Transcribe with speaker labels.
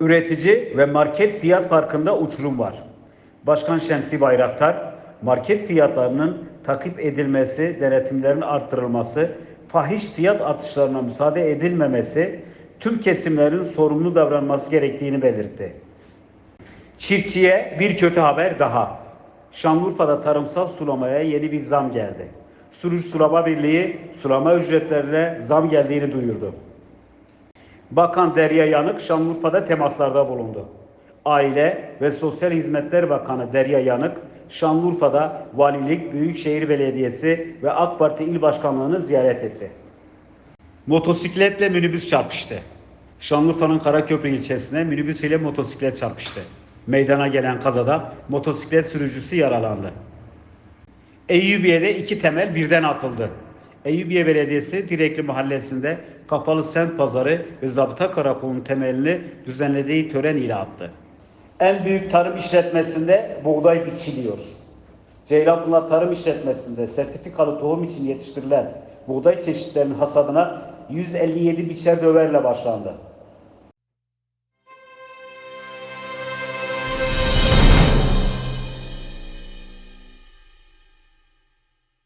Speaker 1: Üretici ve market fiyat farkında uçurum var. Başkan Şemsi Bayraktar, market fiyatlarının takip edilmesi, denetimlerin artırılması, fahiş fiyat artışlarına müsaade edilmemesi, tüm kesimlerin sorumlu davranması gerektiğini belirtti. Çiftçiye bir kötü haber daha. Şanlıurfa'da tarımsal sulamaya yeni bir zam geldi. Suruç Sulama Birliği sulama ücretlerine zam geldiğini duyurdu. Bakan Derya Yanık Şanlıurfa'da temaslarda bulundu. Aile ve Sosyal Hizmetler Bakanı Derya Yanık, Şanlıurfa'da Valilik, Büyükşehir Belediyesi ve AK Parti İl Başkanlığı'nı ziyaret etti. Motosikletle minibüs çarpıştı. Şanlıurfa'nın Karaköprü ilçesine minibüs ile motosiklet çarpıştı. Meydana gelen kazada motosiklet sürücüsü yaralandı. Eyyubiye'de iki temel birden atıldı. Eyyubiye Belediyesi Direkli Mahallesi'nde kapalı semt pazarı ve zabıta karakolunun temelini düzenlediği tören ile attı. En büyük tarım işletmesinde buğday biçiliyor. Ceylanpınar Tarım İşletmesi'nde sertifikalı tohum için yetiştirilen buğday çeşitlerinin hasadına 157 biçer döverle başlandı.